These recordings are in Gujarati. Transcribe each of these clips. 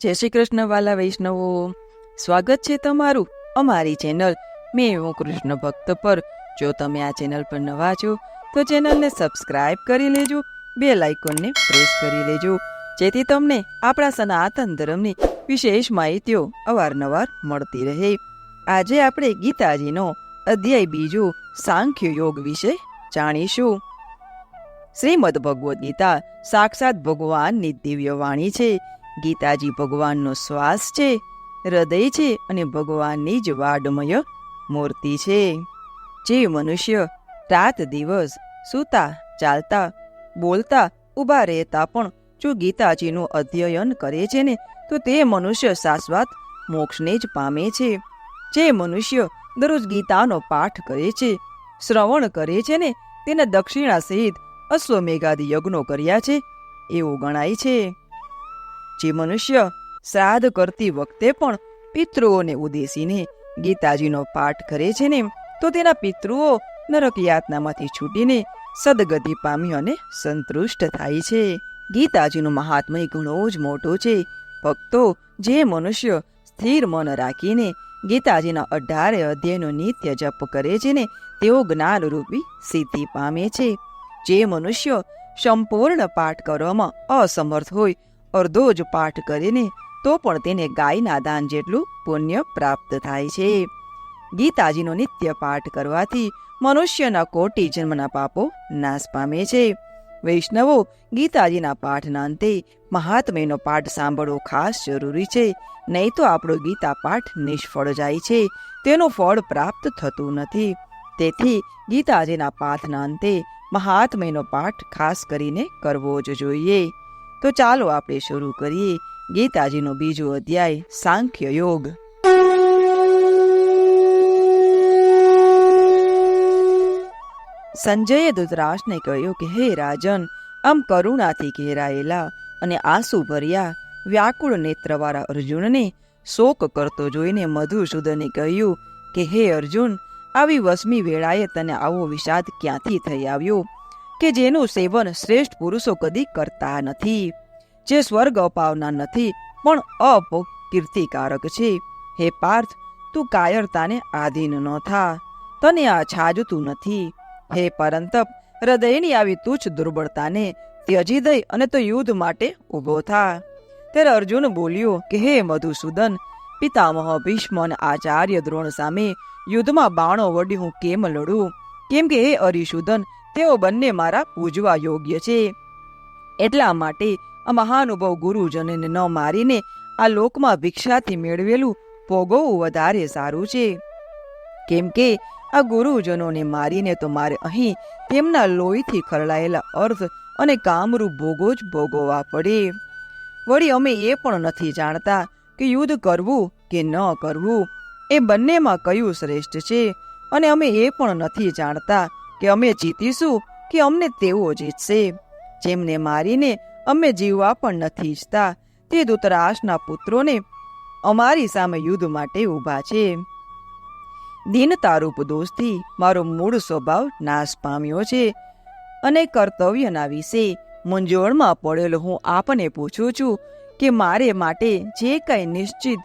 જય શ્રી કૃષ્ણ, વાલા વૈષ્ણવો. સ્વાગત છે તમારું અમારી ચેનલ મેં હું કૃષ્ણ ભક્ત પર. જો તમે આ ચેનલ પર નવા છો, તો ચેનલને સબસ્ક્રાઇબ કરી લેજો, બે લાઇકોનને પ્રેસ કરી લેજો, જેથી તમને આપણા સનાતન ધર્મની વિશેષ માહિતીઓ અવારનવાર મળતી રહે. આજે આપણે ગીતાજીનો અધ્યાય બીજો સાંખ્ય યોગ વિશે જાણીશું. શ્રીમદ ભગવદ્ ગીતા સાક્ષાત ભગવાનની દિવ્ય વાણી છે. ગીતાજી ભગવાનનો શ્વાસ છે, હૃદય છે અને ભગવાનની જ વાડમય મૂર્તિ છે. જે મનુષ્ય રાત દિવસ સૂતા, ચાલતા, બોલતા, ઊભા રહેતા પણ જો ગીતાજીનું અધ્યયન કરે છે ને, તો તે મનુષ્ય શાશ્વત મોક્ષને જ પામે છે. જે મનુષ્ય દરરોજ ગીતાનો પાઠ કરે છે, શ્રવણ કરે છે ને, તેના દક્ષિણા સહિત અશ્વમેઘાદિ યજ્ઞો કર્યા છે, એવું ગણાય છે. જે મનુષ્ય શ્રાદ્ધ કરતી વખતે પણ પિતૃઓને ઉદ્દેશીને ગીતાજીનો પાઠ કરે છે ને, તો તેના પિતૃઓ નરક યાતનામાંથી છૂટીને સદગતિ પામી અને સંતુષ્ટ થાય છે. ગીતાજીનું મહાત્મય ઘણો જ મોટો છે. ભક્તો જે મનુષ્ય સ્થિર મન રાખીને ગીતાજીના અઢારે અધ્યાયનો નિત્ય જપ કરે છે ને, તેઓ જ્ઞાનરૂપી સિદ્ધિ પામે છે. જે મનુષ્ય સંપૂર્ણ પાઠ કરવામાં અસમર્થ હોય અર્ધો જ પાઠ કરીને તો પણ તેને ગાયના દાન જેટલું પુણ્ય પ્રાપ્ત થાય છે. ગીતાજીનો નિત્ય પાઠ કરવાથી મનુષ્યના કોટી જન્મના પાપો નાશ પામે છે. વૈષ્ણવો ગીતાજીના પાઠના અંતે મહાત્મ્યનો પાઠ સાંભળવો ખાસ જરૂરી છે. નહીં તો આપણો ગીતા પાઠ નિષ્ફળ જાય છે. તેનું ફળ પ્રાપ્ત થતું નથી. તેથી ગીતાજીના પાઠના અંતે મહાત્મ્યનો પાઠ ખાસ કરીને કરવો જ જોઈએ. તો ચાલો આપણે શરૂ કરીએ ગીતાજીનો બીજો અધ્યાય, સાંખ્ય યોગ. સંજયે ધૃતરાષ્ટ્રને કહ્યું કે, હે રાજન, આમ કરુણાથી ઘેરાયેલા અને આંસુ ભર્યા વ્યાકુળ નેત્રવાળા અર્જુનને શોક કરતો જોઈને મધુસૂદને કહ્યું કે, હે અર્જુન, આવી વસમી વેળાએ તને આવો વિષાદ ક્યાંથી થઈ આવ્યો? કે જેનું સેવન શ્રેષ્ઠ પુરુષો કદી કરતા નથી, જે સ્વર્ગ અપાવનાર નથી, પણ અપકીર્તિકારક છે. હે પાર્થ, તું કાયરતાને આધીન ન થા, તને આ છાજતું નથી. હે પરંતપ, હૃદયની આવી તુચ્છ દુર્બળતાને ત્યજી દઈ અને તો યુદ્ધ માટે ઊભો થા. ત્યારે અર્જુન બોલ્યો કે, હે મધુસૂદન, પિતામહ ભીષ્મ અને આચાર્ય દ્રોણ સામે યુદ્ધમાં બાણો વડી હું કેમ લડું? કેમ કે હે અરિશુદન તેઓ બંને મારા પૂજવા યોગ્ય છે. એટલા માટે આ મહાનુભવ ગુરુજનને ન મારીને આ લોકમાં ભિક્ષાથી મેળવેલું ભોગવવું વધારે સારું છે. કેમ કે આ ગુરુજનોને મારીને તો મારે અહીં તેમના લોહીથી ખરડાયેલા અર્થ અને કામરૂપ ભોગો જ ભોગવવા પડે. વળી અમે એ પણ નથી જાણતા કે યુદ્ધ કરવું કે ન કરવું એ બંનેમાં કયું શ્રેષ્ઠ છે અને અમે એ પણ નથી જાણતા કે અમે જીતીશું કે અમને તેઓ જીતશે. જેમને મારીને અમે જીવવા પણ નથી ઈચ્છતા. તે દૂતરાશના પુત્રોને અમારી સામે યુદ્ધ માટે ઊભા છે. દીનતારૂપ દોષથી મારો મૂળ સ્વભાવ નાશ પામ્યો છે અને કર્તવ્યના વિશે મૂંઝવણમાં પડેલો હું આપને પૂછું છું કે મારે માટે જે કંઈ નિશ્ચિત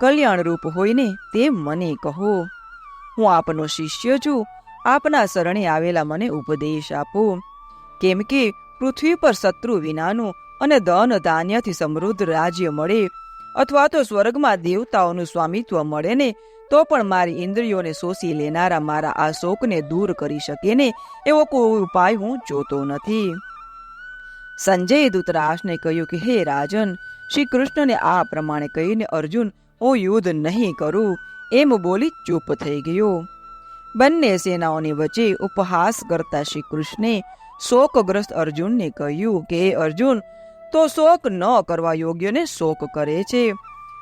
કલ્યાણરૂપ હોય ને તે મને કહો. હું આપનો શિષ્ય છું આપના શરણે આવેલા મને ઉપદેશ આપો. કેમ કે પૃથ્વી પર શત્રુ વિનાનું અને ધન ધાન્યથી સમૃદ્ધ રાજ્ય મળે અથવા તો સ્વર્ગમાં દેવતાઓનું સ્વામિત્વ મળે ને, તો પણ મારી ઇન્દ્રિયોને શોષી લેનારા મારા આ શોકને દૂર કરી શકે ને, એવો કોઈ ઉપાય હું જોતો નથી. સંજય દૂતરાશને કહ્યું કે, હે રાજન શ્રી કૃષ્ણને આ પ્રમાણે કહીને અર્જુન, હું યુદ્ધ નહીં કરું. એમ બોલી ચૂપ થઈ ગયો. બંને સેનાઓની વચ્ચે ઉપહાસ કરતા શ્રી કૃષ્ણે શોકગ્રસ્ત અર્જુનને કહ્યું કે અર્જુન, તો શોક ન કરવા યોગ્યને શોક કરે છે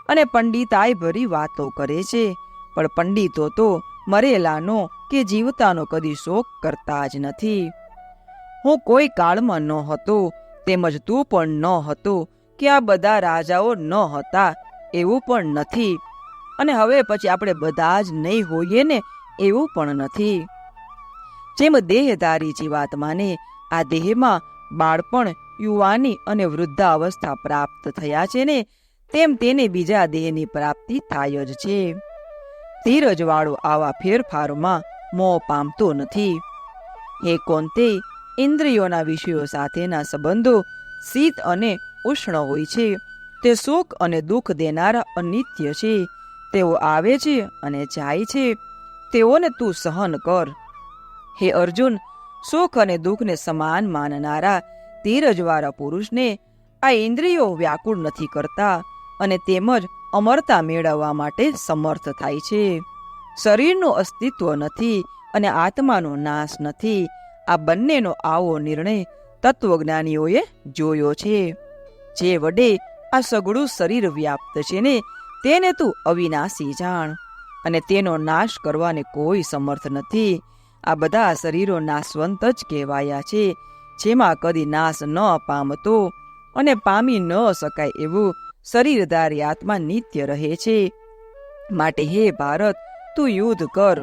અને પંડિતાઈ ભરી વાતો કરે છે. પણ પંડિતો તો મરેલાનો કે જીવતાનો કદી શોક કરતા જ નથી. હું કોઈ કાળમાં ન હતો, તેમજ તું પણ ન હતો, કે આ બધા રાજાઓ ન હતા, એવું પણ નથી. અને હવે પછી આપણે બધા જ નહીં હોઈએ ને એવું પણ નથી. જેમ દેહધારી જીવાત્માને આ દેહમાં બાળપણ, યુવાની અને વૃદ્ધાવસ્થા પ્રાપ્ત થયા છે ને, તેમ તેને બીજા દેહની પ્રાપ્તિ થાય જ છે. ધીરજવાળો આવા ફેરફારોમાં મોં પામતો નથી. હે કોંતે ઇન્દ્રિયોના વિષયો સાથેના સંબંધો શીત અને ઉષ્ણ હોય છે. તે સુખ અને દુઃખ દેનારા અનિત્ય છે. તેઓ આવે છે અને જાય છે. તેઓને તું સહન કર. હે અર્જુન, સુખ અને દુઃખને સમાન માનનારા ધીરજવાળા પુરુષને આ ઇન્દ્રિયો વ્યાકુળ નથી કરતા અને તેમજ અમરતા મેળવવા માટે સમર્થ થાય છે. શરીરનું અસ્તિત્વ નથી અને આત્માનો નાશ નથી. આ બંનેનો આવો નિર્ણય તત્વજ્ઞાનીઓએ જોયો છે. જે વડે આ સગળું શરીર વ્યાપ્ત છે ને, તેને તું અવિનાશી જાણ. અને તેનો નાશ કરવાને કોઈ સમર્થ નથી. આ બધા શરીરો નાશવંત જ કહેવાયા છે, જેમાં કદી નાશ ન પામતો અને પામી ન શકાય એવું શરીરધારી આત્મા નિત્ય રહે છે. માટે હે ભારત, તું યુદ્ધ કર.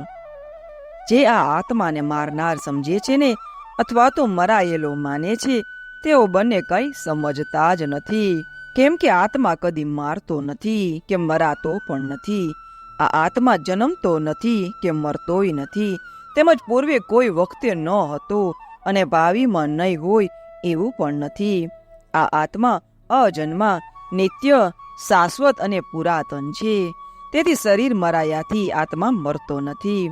જે આ આત્માને મારનાર સમજે છે ને, અથવા તો મરાયેલો માને છે, તેઓ બંને કંઈ સમજતા જ નથી. કેમ કે આત્મા કદી મારતો નથી કે મરાતો પણ નથી. આ આત્મા જન્મતો નથી કે મરતોય નથી. તેમજ પૂર્વે કોઈ વખતે ન હતો અને ભાવિમાં નહીં હોય એવું પણ નથી. આ આત્મા અજન્મા, નિત્ય, શાશ્વત અને પુરાતન છે. તેથી શરીર મરાયાથી આત્મા મરતો નથી.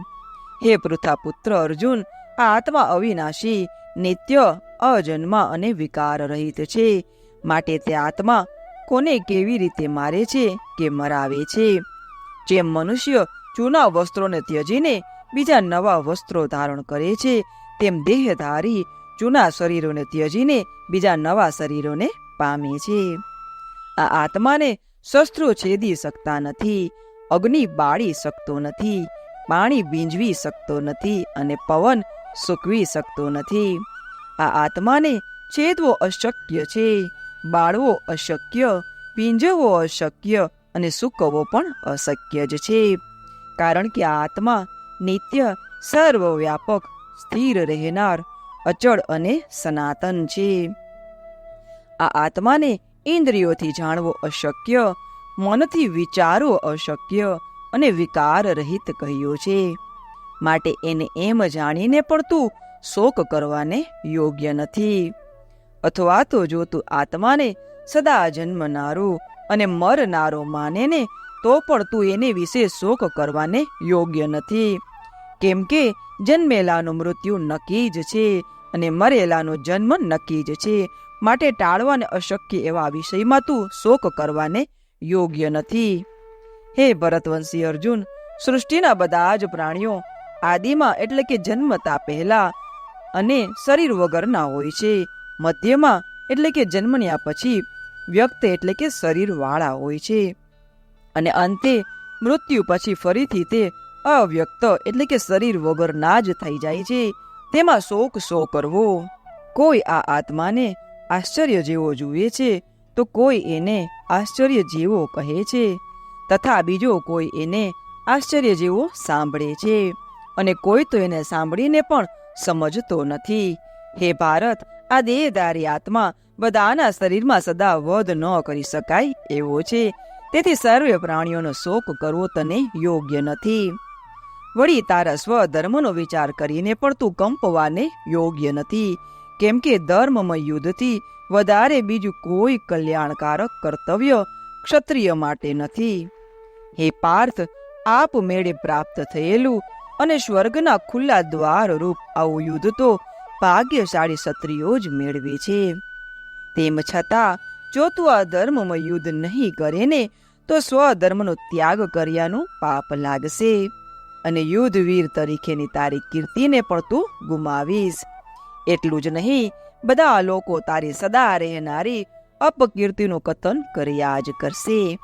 હે પૃથાપુત્ર અર્જુન, આ આત્મા અવિનાશી, નિત્ય, અજન્મા અને વિકાર રહિત છે. માટે તે આત્મા કોને કેવી રીતે મારે છે કે મરાવે છે? જેમ મનુષ્ય જૂના વસ્ત્રોને ત્યજીને બીજા નવા વસ્ત્રો ધારણ કરે છે, તેમ દેહધારી જૂના શરીરોને ત્યજીને બીજા નવા શરીરોને પામે છે. આ આત્માને શસ્ત્રો છેદી શકતા નથી, અગ્નિ બાળી શકતો નથી, પાણી ભીંજવી શકતો નથી અને પવન સૂકવી શકતો નથી. આ આત્માને છેદવો અશક્ય છે, બાળવો અશક્ય, પીંજવો અશક્ય અને સૂકવવો પણ અશક્ય જ છે. કારણ કે આત્મા નિત્ય સર્વવ્યાપક સ્થિર રહેનાર, અચળ અને સનાતન છે. આ આત્માને ઇન્દ્રિયોથી જાણવો અશક્ય, મનથી વિચારવો અશક્ય અને વિકાર રહિત કહ્યો છે. માટે એને એમ જાણીને પણ તું શોક કરવાને યોગ્ય નથી. અથવા તો જો તું આત્માને સદા જન્મનારો અને મરનારો માને ને, તો પણ તું એને વિશે શોક કરવાને યોગ્ય નથી. કેમ કે જન્મેલાનું મૃત્યુ નક્કી જ છે અને મરેલાનો જન્મ નક્કી જ છે. માટે ટાળવાને અશક્ય એવા વિષયમાં તું શોક કરવાને યોગ્ય નથી. હે ભરતવંશી અર્જુન, સૃષ્ટિના બધા જ પ્રાણીઓ આદિમાં એટલે કે જન્મતા પહેલા અને શરીર વગરના હોય છે. મધ્યમાં એટલે કે જન્મ્યા પછી વ્યક્ત એટલે કે શરીરવાળા હોય છે. અને અંતે મૃત્યુ પછી ફરીથી તે અવ્યક્ત એટલે કે શરીર વગરના જ થઈ જાય છે. તેમાં શોક શો કરવો? કોઈ આ આત્માને આશ્ચર્ય જેવો જુએ છે તો કોઈ એને આશ્ચર્ય જેવો કહે છે. તથા બીજો કોઈ એને આશ્ચર્ય જેવો સાંભળે છે. અને કોઈ તો એને સાંભળીને પણ સમજતો નથી. હે ભારત, આ દેહધારી આત્મા બધાના શરીરમાં સદા વધ ન કરી શકાય એવો છે. તેથી સર્વે પ્રાણીઓનો શોક કરવો તને યોગ્ય નથી. વળી તારા સ્વધર્મનો વિચાર કરીને પણ તું કંપવાને યોગ્ય નથી. કેમ કે ધર્મમય યુદ્ધથી વધારે બીજું કોઈ કલ્યાણકારક કર્તવ્ય ક્ષત્રિય માટે નથી. હે પાર્થ, આપ મેળે પ્રાપ્ત થયેલું અને સ્વર્ગના ખુલ્લા દ્વાર રૂપ આવું યુદ્ધ તો ભાગ્યશાળી ક્ષત્રિયો જ મેળવે છે. તેમ છતાં, જો તું આ ધર્મમય યુદ્ધ નહીં કરે ને, તો સ્વધર્મનો ત્યાગ કર્યાનું પાપ લાગશે. અને યુદ્ધવીર તરીકેની તારી કીર્તિને પણ તું ગુમાવીશ. એટલું જ નહીં, બધા લોકો તારી સદા રહેનારી અપકીર્તિનું કથન કર્યા જ કરશે.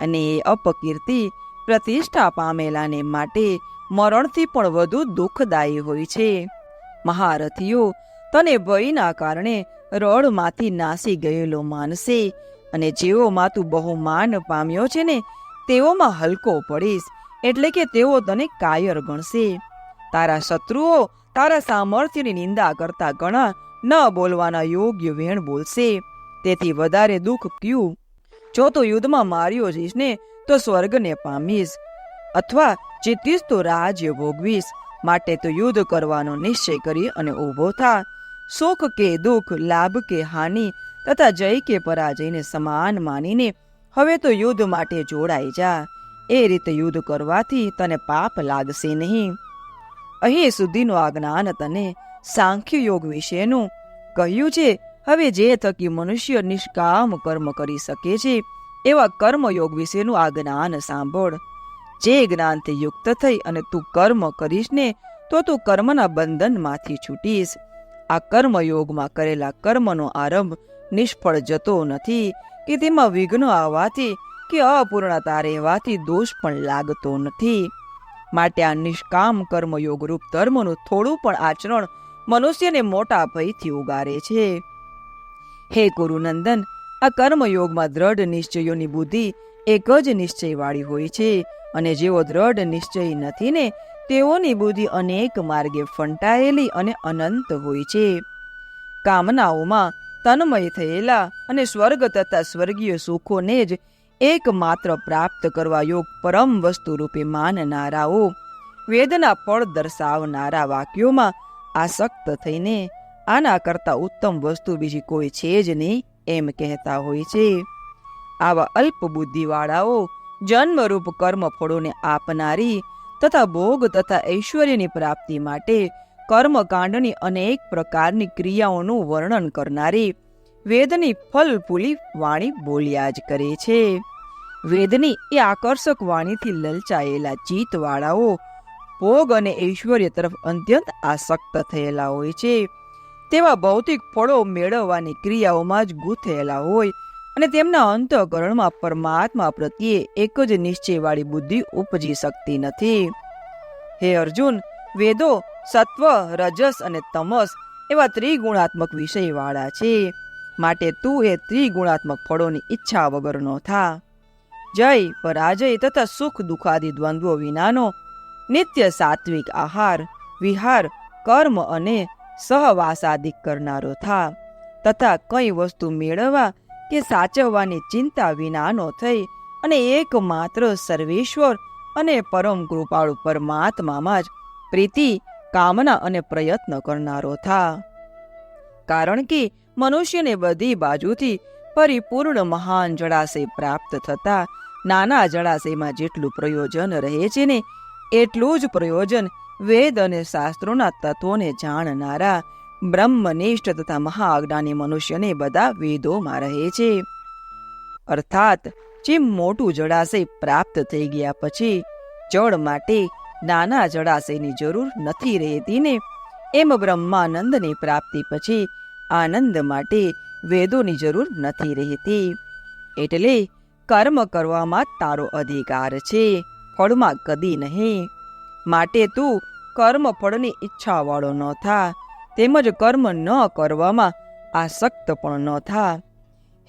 અને એ અપકીર્તિ પ્રતિષ્ઠા પામેલાને માટે મરણથી પણ વધુ દુઃખદાયી હોય છે. મહારથીઓ તને ભયના કારણે રડમાંથી નાસી ગયેલો માનશે અને જેઓમાં તું બહુ માન પામ્યો છે ને, તેઓમાં હલકો પડીશ એટલે કે તેઓ તને કાયર ગણશે. તારા શત્રુઓ તારા સામર્થ્યની નિંદા કરતા ઘણા ન બોલવાના યોગ્ય વેણ બોલશે. તેથી વધારે દુઃખ ક્યું? જો તું યુદ્ધમાં માર્યો જઈશ ને, તો સ્વર્ગને પામીશ. અથવા જીતીશ તો રાજ્ય ભોગવીશ, માટે તો યુદ્ધ કરવાનો નિશ્ચય કરી અને ઊભો થા. સુખ કે દુઃખ લાભ કે હાનિ તથા જય કે પરાજયને સમાન માનીને હવે તો યુદ્ધ માટે જોડાઈ જા. એ રીતે યુદ્ધ કરવાથી તને પાપ લાગશે નહીં. અહીં સુધીનું આ જ્ઞાન તને સાંખ્ય યોગ વિશેનું કહ્યું છે. હવે જે થકી મનુષ્ય નિષ્કામ કર્મ કરી શકે છે, એવા કર્મયોગ વિશેનું આ જ્ઞાન સાંભળ. જે જ્ઞાનથી યુક્ત થઈ અને તું કર્મ કરીશ ને, તો તું કર્મના બંધનમાંથી છૂટીશ. આ કર્મયોગમાં કરેલા કર્મનો આરંભ નિષ્ફળ જતો નથી કે તેમાં વિઘ્નો આવવાથી કે અપૂર્ણતા રહેવાથી દોષ પણ લાગતો નથી. માટે આ નિષ્કામ કર્મયોગ રૂપ ધર્મનું થોડું પણ આચરણ મનુષ્યને મોટા ભયથી ઉગારે છે. હે ગુરુનંદન, આ કર્મયોગમાં દ્રઢ નિશ્ચયોની બુદ્ધિ એક જ નિશ્ચયવાળી હોય છે અને જેઓ દ્રઢ નિશ્ચય નથી ને તેઓની બુદ્ધિ અનેક માર્ગે ફંટાયેલી અને અનંત હોય છે. કામનાઓમાં તન્મય થયેલા અને સ્વર્ગ તથા સ્વર્ગીય સુખોને જ એકમાત્ર પ્રાપ્ત કરવા યોગ પરમ વસ્તુ રૂપે માનનારાઓ, વેદના ફળ દર્શાવનારા વાક્યોમાં આસક્ત થઈને આના કરતા ઉત્તમ વસ્તુ બીજી કોઈ છે જ નહીં એમ કહેતા હોય છે. આવા અલ્પ બુદ્ધિવાળાઓ જન્મરૂપ કર્મ ફળોને આપનારી તથા ભોગ તથા ઐશ્વર્યની પ્રાપ્તિ માટે કર્મકાંડની અનેક પ્રકારની ક્રિયાઓનું વર્ણન કરનારી વેદની ફલફૂલી વાણી બોલ્યા જ કરે છે. વેદની એ આકર્ષક વાણીથી લલચાયેલા ચિત્તવાળાઓ ભોગ અને ઐશ્વર્ય તરફ અત્યંત આસક્ત થયેલા હોય છે. તેવા ભૌતિક ફળો મેળવવાની ક્રિયાઓમાં જ ગૂંથેલા હોય અને તેમના અંતઃકરણમાં પરમાત્મા પ્રત્યે એક જ નિશ્ચયવાળી બુદ્ધિ ઉપજી શકતી નથી. હે અર્જુન, વેદો, સત્વ, રજસ અને તમસ એવા ત્રિગુણાત્મક વિષયવાળા છે. માટે તું એ ત્રિગુણાત્મક ફળોની ઈચ્છા વગરનો થા. જય, પરાજય તથા સુખ દુઃખાદી દ્વંદ્વો વિનાનો નિત્ય સાત્વિક આહાર, વિહાર, કર્મ અને સહવાસાદિક કરનારો થા. તથા કઈ વસ્તુ મેળવવા કે સાચવવાની ચિંતા વિનાનો થઈ અને એકમાત્ર સર્વેશ્વર અને પરમ કૃપાળુ પરમાત્મામાં જ પ્રીતિ, કામના અને પ્રયત્ન કરનારો થા. કારણ કે મનુષ્યને બધી બાજુથી પરિપૂર્ણ મહાન જળાશય પ્રાપ્ત થતા નાના જળાશયમાં જેટલું પ્રયોજન રહે છે ને, એટલું જ પ્રયોજન વેદ અને શાસ્ત્રોના તત્વોને જાણનારા બ્રહ્મનિષ્ઠ તથા મહાઅજ્ઞાની મનુષ્યને બધા વેદોમાં રહે છે. અર્થાત જે મોટું જળાશય પ્રાપ્ત થઈ ગયા પછી, જળ માટે નાના જળાશયની જરૂર નથી રહેતી ને, એમ બ્રહ્માનંદની પ્રાપ્તિ પછી આનંદ માટે વેદોની જરૂર નથી રહેતી. એટલે કર્મ કરવામાં તારો અધિકાર છે, ફળમાં કદી નહીં. માટે તું કર્મ ફળની ઈચ્છાવાળો ન થા. તેમજ કર્મ ન કરવામાં આસક્ત પણ ન થા.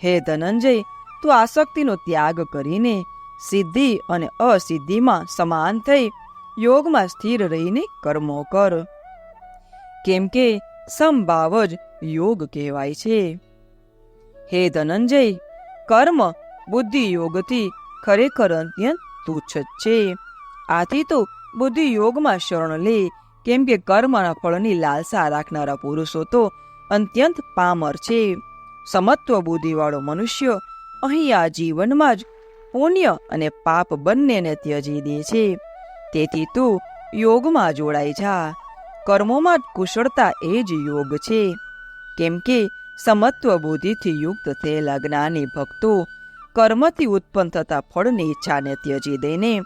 હે ધનંજય, તું આસક્તિનો ત્યાગ કરીને સિદ્ધિ અને અસિદ્ધિમાં સમાન થઈ યોગમાં સ્થિર રહીને કર્મો કર. કેમ કે સમભાવ જ યોગ કહેવાય છે. હે ધનંજય, કર્મ બુદ્ધિ યોગથી ખરેખર અત્યંત તુચ્છ છે. આથી તો બુદ્ધિ યોગમાં શરણ લે કેમ કે કર્મના ફળની લાલસા રાખનારા પુરુષો તો અત્યંત પામર છે. સમત્વ બુદ્ધિવાળો મનુષ્ય અહીં આ જીવનમાં જ પુણ્ય અને પાપ બંનેને ત્યજી દે છે. તેથી તું યોગમાં જોડાઈ જા. કર્મોમાં કુશળતા એ જ યોગ છે. કેમ કે સમત્વ બુદ્ધિથી યુક્ત થયેલા જ્ઞાની ભક્તો કર્મથી ઉત્પન્ન થતા ફળની ઈચ્છાને ત્યજી દઈને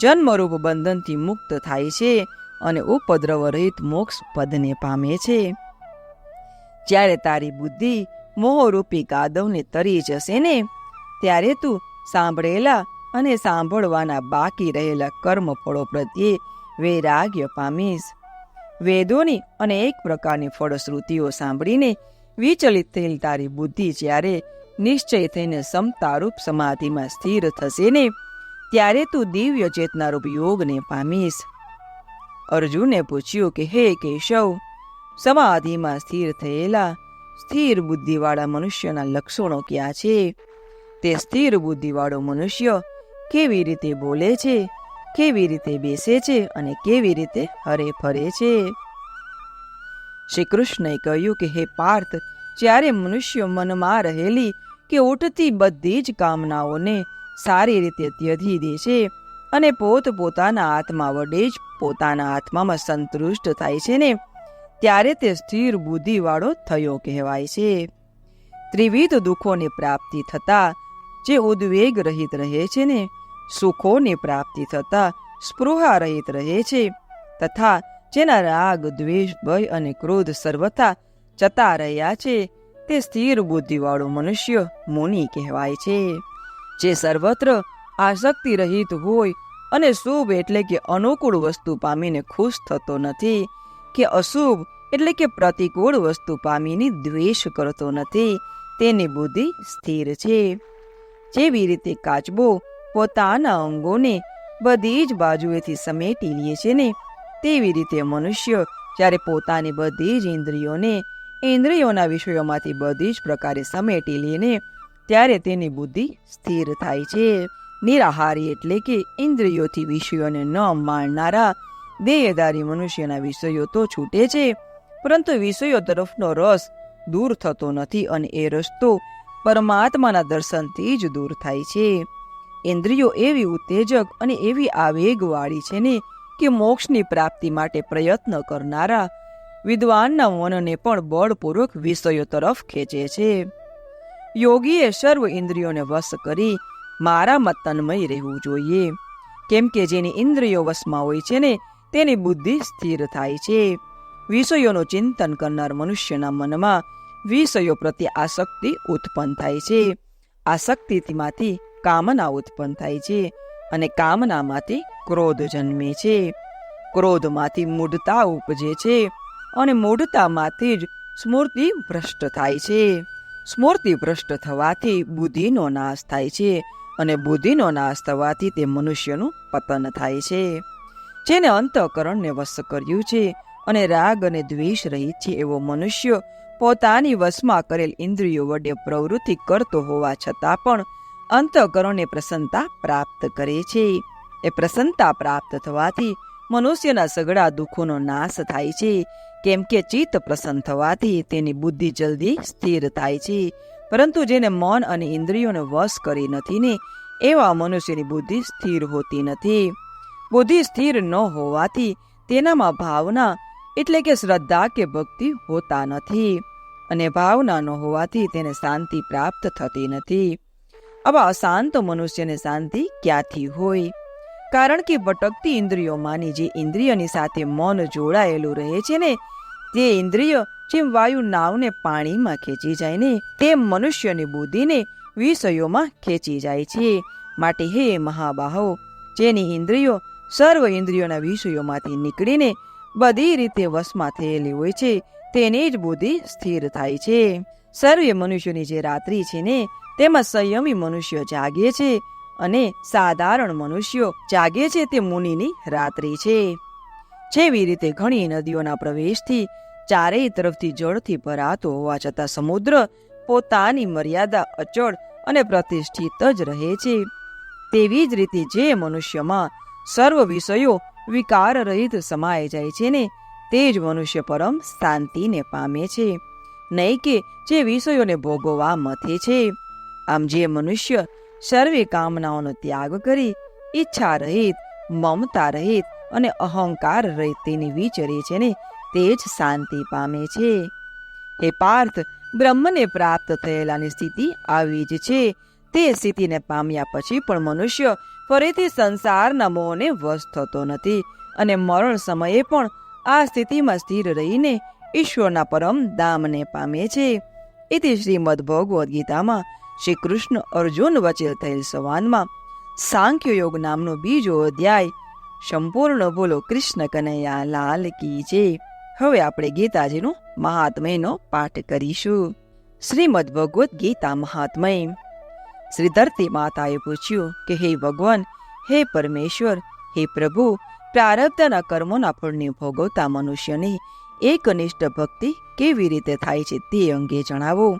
જન્મરૂપ બંધનથી મુક્ત થાય છે. અને ઉપદ્રવ રહિત મોક્ષ પદને પામે છે. જ્યારે તારી બુદ્ધિ મોહરૂપી કાદવને તરી જશે ને, ત્યારે તું સાંભળેલા અને સાંભળવાના બાકી રહેલા કર્મફળો પ્રત્યે વૈરાગ્ય પામીશ. વેદોની અને એક પ્રકારની ફળશ્રુતિઓ સાંભળીને વિચલિત થયેલ તારી બુદ્ધિ જ્યારે નિશ્ચય થઈને સમતારૂપ સમાધિમાં સ્થિર થશે ને, ત્યારે તું દિવ્ય ચેતનારૂપ યોગને પામીશ. અર્જુને પૂછ્યું કે, હે કેશવ, સમાધિમાં સ્થિર થયેલા સ્થિર બુદ્ધિવાળા મનુષ્યના લક્ષણો ક્યાં છે? તે સ્થિર બુદ્ધિવાળો મનુષ્ય કેવી રીતે બોલે છે, કેવી રીતે બેસે છે અને કેવી રીતે હરે ફરે છે? શ્રી કૃષ્ણએ કહ્યું કે, હે પાર્થ, જ્યારે મનુષ્ય મનમાં રહેલી કે ઉઠતી બધી જ કામનાઓને સારી રીતે ત્યજી દે છે અને પોત પોતાના આત્મા વડે જ પોતાના આત્મામાં સંતુષ્ટ થાય છે ને, ત્યારે તે સ્થિર બુદ્ધિવાળો થયો કહેવાય છે. ત્રિવિધ દુઃખોની પ્રાપ્તિ થતા જે ઉદ્વેગ રહિત રહે છે ને, સુખોની પ્રાપ્તિ થતા સ્પૃહા રહિત રહે છે, તથા જેના રાગ, દ્વેષ, ભય અને ક્રોધ સર્વથા જતા રહ્યા છે, તે સ્થિર બુદ્ધિવાળો મનુષ્ય મુનિ કહેવાય છે. જે સર્વત્ર આસક્તિ રહિત હોય અને શુભ એટલે કે અનુકૂળ વસ્તુ પામીને ખુશ થતો નથી, કે અશુભ એટલે કે પ્રતિકૂળ વસ્તુ પામીને દ્વેષ કરતો નથી, તેની બુદ્ધિ સ્થિર છે. જેવી રીતે કાચબો પોતાના અંગોને બધી જ બાજુએથી સમેટી લે છે ને, તેવી રીતે મનુષ્ય જ્યારે પોતાની બધી જ ઇન્દ્રિયોને, ઇન્દ્રિયોના વિષયોમાંથી બધી જ પ્રકારે સમેટી લઈને ત્યારે તેની બુદ્ધિ સ્થિર થાય છે. નિરાહારી એટલે કે ઇન્દ્રિયોથી વિષયોને ન માણનારા, દેહધારી મનુષ્યના વિષયો તો છૂટે છે, પરંતુ વિષયો તરફનો રસ દૂર થતો નથી અને એ રસ્તો પરમાત્માના દર્શનથી જ દૂર થાય છે. ઇન્દ્રિયો એવી ઉત્તેજક અને એવી આવેગવાળી છે ને કે મોક્ષની પ્રાપ્તિ માટે પ્રયત્ન કરનારા, વિદ્વાનના મનને પણ બળપૂર્વક વિષયો તરફ ખેંચે છે. યોગીએ સર્વ ઇન્દ્રિયોને વશ કરી મારામાં તન્મય રહેવું જોઈએ. કેમ કે જેની ઇન્દ્રિયો વશમાં હોય છે ને, તેની બુદ્ધિ સ્થિર થાય છે. વિષયોનું ચિંતન કરનાર મનુષ્યના મનમાં વિષયો પ્રત્યે આસક્તિ ઉત્પન્ન થાય છે. આસક્તિમાંથી કામના ઉત્પન્ન થાય છે અને કામનામાંથી ક્રોધ જન્મે છે. ક્રોધમાંથી મૂઢતા ઉપજે છે અને મૂઢતામાંથી જ સ્મૃતિ ભ્રષ્ટ થાય છે. સ્મૃતિ ભ્રષ્ટ થવાથી બુદ્ધિનો નાશ થાય છે અને બુદ્ધિનો નાશ થવાથી તે મનુષ્યનું પતન થાય છે, જેને અંતઃકરણને વશ કર્યું છે અને રાગ અને દ્વેષ રહિત છે એવો મનુષ્ય પોતાની વશમાં કરેલ ઇન્દ્રિયો વડે પ્રવૃત્તિ કરતો હોવા છતાં પણ અંતઃકરણને પ્રસન્નતા પ્રાપ્ત કરે છે. એ પ્રસન્નતા પ્રાપ્ત થવાથી મનુષ્યના સગડા દુઃખોનો નાશ થાય છે, કેમ કે ચિત્ત પ્રસન્ન થવાથી તેની બુદ્ધિ જલ્દી સ્થિર થાય છે પરંતુ જેને મન અને ઇન્દ્રિયોને વશ કરી નથી ને, એવા મનુષ્યની બુદ્ધિ સ્થિર હોતી નથી. બુદ્ધિ સ્થિર ન હોવાથી તેનામાં ભાવના એટલે કે શ્રદ્ધા કે ભક્તિ હોતા નથી અને ભાવના ન હોવાથી તેને શાંતિ પ્રાપ્ત થતી નથી. આવા અશાંત મનુષ્યને શાંતિ ક્યાંથી હોય? કારણ કે ભટકતી ઇન્દ્રિયોમાંની જે ઇન્દ્રિયની સાથે મન જોડાયેલું રહે છે ને, તે ઇન્દ્રિય જેમ વાયુ નાવને પાણીમાં ખેંચી જાય ને, તેમ મનુષ્યની બુદ્ધિને વિષયોમાં ખેંચી જાય છે. માટે હે મહાબાહો, જેની ઇન્દ્રિયો સર્વ ઇન્દ્રિયોના વિષયોમાંથી નીકળીને બધી રીતે વશમાં થયેલી હોય છે, તેની જ બુદ્ધિ સ્થિર થાય છે. સર્વે મનુષ્યોની જે રાત્રિ છે ને, તેમાં સંયમી મનુષ્ય જાગે છે અને સાધારણ મનુષ્યો જાગે છે તે મુનિની રાત્રિ છે. જેવી રીતે ઘણી નદીઓના પ્રવેશથી ચારેય તરફથી જળથી ભરાતો હોવા છતાં સમુદ્ર પોતાની મર્યાદા અચળ અને પ્રતિષ્ઠિત જ રહે છે. તેવી જ રીતે જે મનુષ્યમાં સર્વ વિષયો વિકાર રહિત સમાય જાય છે ને, તે જ મનુષ્ય પરમ શાંતિને પામે છે. નહીં કે જે વિષયોને ભોગવવા મથે છે. આમ જે મનુષ્ય સર્વે કામનાઓનો ત્યાગ કરી, ઈચ્છા રહિત, મમતા રહિત અને અહંકાર રહિત તેની વિચરે છે ને તે જ શાંતિ પામે છે. હે પાર્થ, બ્રહ્મને પ્રાપ્ત થયેલાની સ્થિતિ આવી જ છે. તે સ્થિતિને પામ્યા પછી પણ મનુષ્ય ફરીથી સંસારના મોહને વશ થતો નથી અને મરણ સમયે પણ આ સ્થિતિમાં સ્થિર રહીને ઈશ્વરના પરમ દામને પામે છે. એથી શ્રીમદ ભગવદ્ ગીતામાં શ્રી કૃષ્ણ અર્જુન વચ્ચે થયેલ સંવાદમાં સાંખ્ય યોગ નામનો બીજો અધ્યાય સંપૂર્ણ બોલો કૃષ્ણ કનૈયા લાલ કી છે. હવે આપણે ગીતાજીનું મહાત્મયનો પાઠ કરીશું. શ્રીમદ ભગવદ્ ગીતા મહાત્મય. શ્રી ધરતી માતાએ પૂછ્યું કે, હે ભગવાન, હે પરમેશ્વર, હે પ્રભુ, પ્રારબ્ધના કર્મોના ફળને ભોગવતા મનુષ્યની એકનિષ્ઠ ભક્તિ કેવી રીતે થાય છે તે અંગે જણાવો.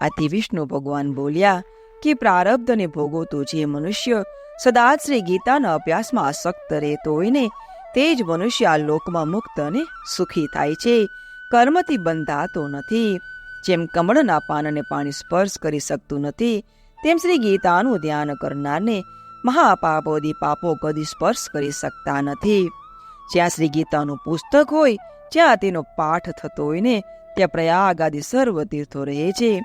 આથી વિષ્ણુ ભગવાન બોલ્યા કે, પ્રારબ્ધને ભોગવતો જે મનુષ્ય સદા શ્રી ગીતાના અભ્યાસમાં આસક્ત રહેતો હોય ને તે જ મનુષ્ય આ લોકમાં મુક્ત અને સુખી થાય છે. કર્મથી બંધાતો નથી. જેમ કમળના પાનને પાણી સ્પર્શ કરી શકતું નથી, તેમ શ્રી ગીતાનું ધ્યાન કરનારને મહાપાપોદી પાપો કદી સ્પર્શ કરી શકતા નથી. જ્યાં શ્રી ગીતાનું પુસ્તક હોય જ્યાં તેનો પાઠ થતો હોય ને, ત્યાં પ્રયાગ આદિ સર્વ તીર્થો રહે છે.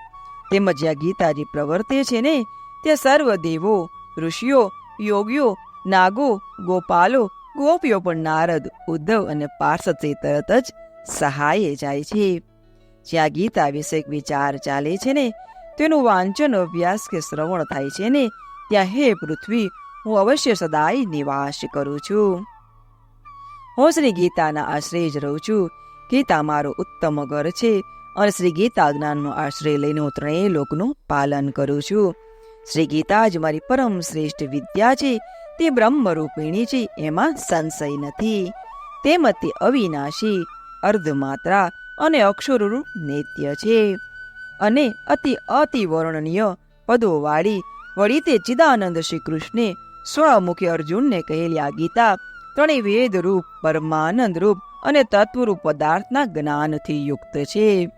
તેમજ જ્યાં ગીતાજી પ્રવર્તે છે ને, ત્યાં સર્વ દેવો, ઋષિઓ, યોગીઓ, નાગો, ગોપાલો ગોપીઓ પણ નારદ, ઉદ્ધવ અને પાર્ષદ તરત જ સહાયે જાય છે. જ્યાં ગીતા વિશે વિચાર ચાલે છે ને, તેનું વાંચન અભ્યાસ કે શ્રવણ થાય છે ને, ત્યાં હે પૃથ્વી, હું અવશ્ય સદાય નિવાસ કરું છું. હું શ્રી ગીતાના આશ્રય જ રહું છું. ગીતા મારો ઉત્તમ ઘર છે અને શ્રી ગીતા જ્ઞાનનો આશ્રય લઈને હું ત્રણેય લોકનું પાલન કરું છું. શ્રી ગીતા જ મારી પરમ શ્રેષ્ઠ વિદ્યા છે તે બ્રહ્મરૂપિણી છે એમાં સંશય નથી. તેમ તે અવિનાશી, અર્ધમાત્રા અને અક્ષરરૂપ નેત્ય છે. અને અતિ અતિ વર્ણનીય પદોવાળી વળી તે ચિદાનંદ શ્રી કૃષ્ણે સ્વમુખી અર્જુનને કહેલી આ ગીતા ત્રણેય વેદ રૂપ પરમાનંદ રૂપ અને તત્વરૂપ પદાર્થના જ્ઞાનથી યુક્ત છે.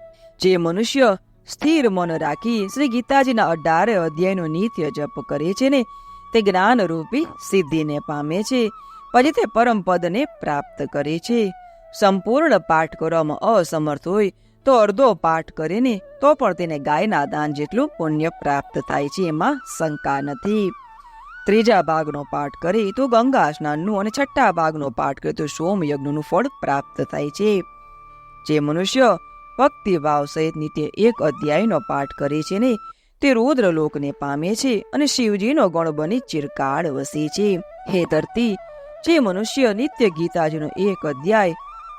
જે મનુષ્ય સ્થિર મન રાખી શ્રી ગીતાજીના અઢારે અધ્યાયનો નિત્ય જપ કરે છે ને તે જ્ઞાન રૂપી સિદ્ધિને પામે છે, પછી તે પરમ પદને પ્રાપ્ત કરે છે. સંપૂર્ણ પાઠ કરવામાં અસમર્થ હોય તો અડધો પાઠ કરીને તો પણ તેને ગાયના દાન જેટલું પુણ્ય પ્રાપ્ત થાય છે એમાં શંકા નથી. ત્રીજા ભાગનો પાઠ કરે તો ગંગા સ્નાનનું અને છઠ્ઠા ભાગનો પાઠ કરે તો સોમ યજ્ઞનું ફળ પ્રાપ્ત થાય છે. જે મનુષ્ય ભક્તિભાવ સહિત નિત્ય એક અધ્યાયનો પાઠ કરે છે ને તે રુદ્રલોકને પામે છે અને શિવજીનો ગણ બની ચિરકાળ વસે છે. હે ધરતી, જે મનુષ્ય નિત્ય ગીતાજીનો એક અધ્યાય,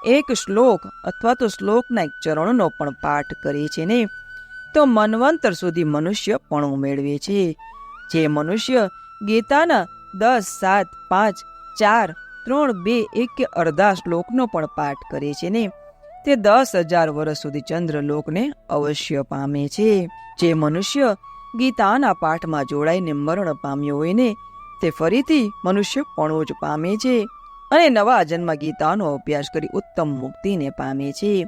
એક શ્લોક અથવા તો શ્લોકના એક ચરણનો પણ પાઠ કરે છે ને, તો મનવંતર સુધી મનુષ્ય પણ મેળવે છે. જે મનુષ્ય ગીતાના દસ, સાત, પાંચ, ચાર, ત્રણ, બે, એક કે અડધા શ્લોકનો પણ પાઠ કરે છે ને તે દસ હજાર વર્ષ સુધી ચંદ્રલોકને અવશ્ય પામે છે. જે મનુષ્ય ગીતાના પાઠમાં જોડાઈને મરણ પામ્યો હોય ને, તે ફરીથી મનુષ્ય પણો જ પામે છે અને નવા જન્મ ગીતાનો અભ્યાસ કરી ઉત્તમ મુક્તિને પામે છે.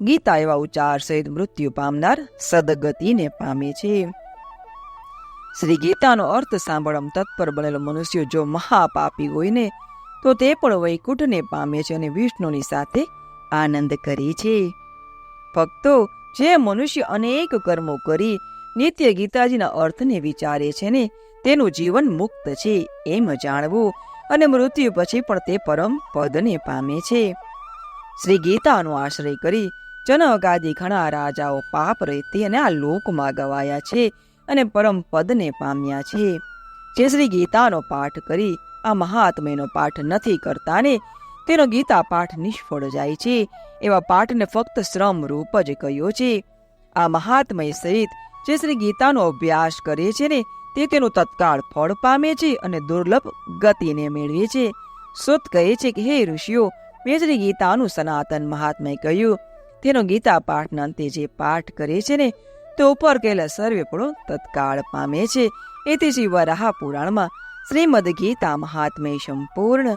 ગીતા એવા ઉચ્ચાર સહિત મૃત્યુ પામનાર સદગતિને પામે છે. શ્રી ગીતાનો અર્થ સાંભળમ તત્પર બનેલો મનુષ્ય જો મહાપાપી હોય ને, તો તે પણ વૈકુંઠને પામે છે અને વિષ્ણુની સાથે આનંદ કરે છે. ભક્તો, જે મનુષ્ય અનેક કર્મો કરી, નિત્ય ગીતાજીના અર્થને વિચારે છે ને, તેનું જીવન મુક્ત છે, એમ જાણવું અને મૃત્યુ પછી પણ તે પરમ પદને પામે છે. શ્રી ગીતાનો આશ્રય કરી જનગાદી ઘણા રાજાઓ પાપ રહેતી અને આ લોકમાં ગવાયા છે અને પરમ પદને પામ્યા છે. જે શ્રી ગીતાનો પાઠ કરી, આ મહાત્મ્યનો પાઠ નથી કરતા ને તેનો ગીતા પાઠ નિષ્ફળ જાય છે. એવા પાઠને ફક્ત શ્રમ રૂપ જ કહ્યો છે. આ મહાત્મય સહિત જે શ્રી ગીતાનો અભ્યાસ કરે છે ને, તે તેનું તત્કાળ ફળ પામે છે અને દુર્લભ ગતિને મેળવે છે. સુત કહે છે કે, હે ઋષિઓ, મેં શ્રી ગીતાનું સનાતન મહાત્મય કહ્યું. તેનો ગીતા પાઠના અંતે જે પાઠ કરે છે ને, તે ઉપર કહેલા સર્વે પણ તત્કાળ પામે છે. એથી શ્રી રાહ પુરાણમાં શ્રીમદ ગીતા મહાત્મય સંપૂર્ણ